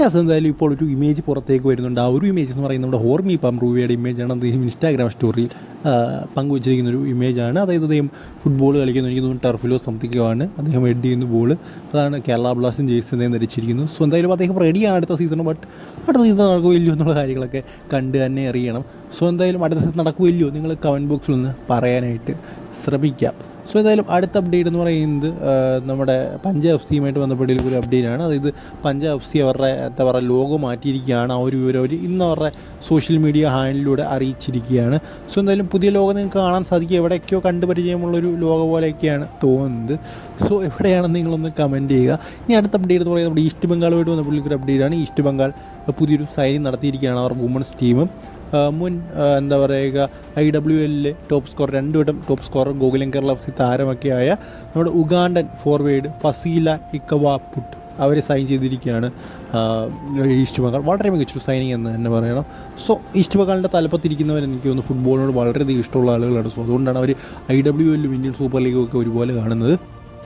Yes എന്തായാലും ഇപ്പോൾ ഒരു ഇമേജ് പുറത്തേക്ക് വരുന്നുണ്ട്. ആ ഒരു ഇമേജ് എന്ന് പറയുന്നത് നമ്മുടെ ഹോർമി പംറൂവിയുടെ ഇമേജാണ് അദ്ദേഹം ഇൻസ്റ്റാഗ്രാം സ്റ്റോറിയിൽ പങ്കുവച്ചിരിക്കുന്ന ഒരു ഇമേജാണ് അതായത് അദ്ദേഹം ഫുട്ബോൾ കളിക്കുന്നു. എനിക്ക് തോന്നുന്നു ടർഫിലോ സംതിങ്ങോ ആണ്. അദ്ദേഹം ഹെഡ് ചെയ്യുന്ന ബോൾ അതാണ് കേരള ബ്ലാസ്റ്റും ജേഴ്സി അദ്ദേഹം ധരിച്ചിരിക്കുന്നു. സോ എന്തായാലും അദ്ദേഹം റെഡിയാണ് അടുത്ത സീസൺ ബട്ട് അടുത്ത സീസൺ നടക്കുമല്ലോ എന്നുള്ള കാര്യങ്ങളൊക്കെ കണ്ട് തന്നെ അറിയണം. സോ എന്തായാലും അടുത്ത സീസൺ നടക്കുമല്ലോ നിങ്ങൾ കമന്റ് ബോക്സിൽ ഒന്ന് പറയാനായിട്ട് ശ്രമിക്കാം. സോ എന്തായാലും അടുത്ത അപ്ഡേറ്റ് എന്ന് പറയുന്നത് നമ്മുടെ പഞ്ചാബ് എഫ് സിയുമായിട്ട് ബന്ധപ്പെട്ടുള്ള ഒരു അപ്ഡേറ്റ് ആണ്. അതായത് പഞ്ചാബ് സി അവരുടെ എന്താ പറയുക ലോഗോ മാറ്റിയിരിക്കുകയാണ്. ആ ഒരു വിവരം അവർ ഇന്ന് അവരുടെ സോഷ്യൽ മീഡിയ ഹാൻഡിലൂടെ അറിയിച്ചിരിക്കുകയാണ്. സോ എന്തായാലും പുതിയ ലോഗോ നിങ്ങൾക്ക് കാണാൻ സാധിക്കും. എവിടെയൊക്കെയോ കണ്ടുപരിചയമുള്ളൊരു ലോഗോ പോലെയൊക്കെയാണ് തോന്നുന്നത്. സോ എവിടെയാണെന്ന് നിങ്ങളൊന്ന് കമന്റ് ചെയ്യുക. ഇനി അടുത്ത അപ്ഡേറ്റ് എന്ന് പറയുന്നത് നമ്മുടെ ഈസ്റ്റ് ബംഗാളുമായിട്ട് ബന്ധപ്പെട്ടുള്ള ഒരു അപ്ഡേറ്റ് ആണ്. ഈസ്റ്റ് ബംഗാൾ പുതിയൊരു സൈനിങ് നടത്തിയിരിക്കുകയാണ്. അവർ വുമൺസ് ആ, മുൻ എന്താ പറയുക ഐ ഡബ്ല്യു എല്ലിലെ ടോപ്പ് സ്കോർ രണ്ടു വട്ടം top scorer Gokulam Kerala F C താരമൊക്കെയായ നമ്മുടെ ഉഗാണ്ടൻ ഫോർവേഡ് ഫസീല ഇക്കവാപുട്ട് അവരെ സൈൻ ചെയ്തിരിക്കുകയാണ്. ഈസ്റ്റ് ബംഗാൾ വളരെ മികച്ചൊരു സൈനിങ് എന്ന് തന്നെ പറയണം. സോ ഈസ്റ്റ് ബംഗാളിന്റെ തലപ്പത്തിരിക്കുന്നവർ എനിക്ക് തോന്നുന്നു ഫുട്ബോളിനോട് വളരെയധികം ഇഷ്ടമുള്ള ആളുകളാണ്. സോ അതുകൊണ്ടാണ് അവർ ഐ ഡബ്ല്യു എല്ലും ഇന്ത്യൻ സൂപ്പർ ലീഗും ഒക്കെ ഒരുപോലെ കാണുന്നത്.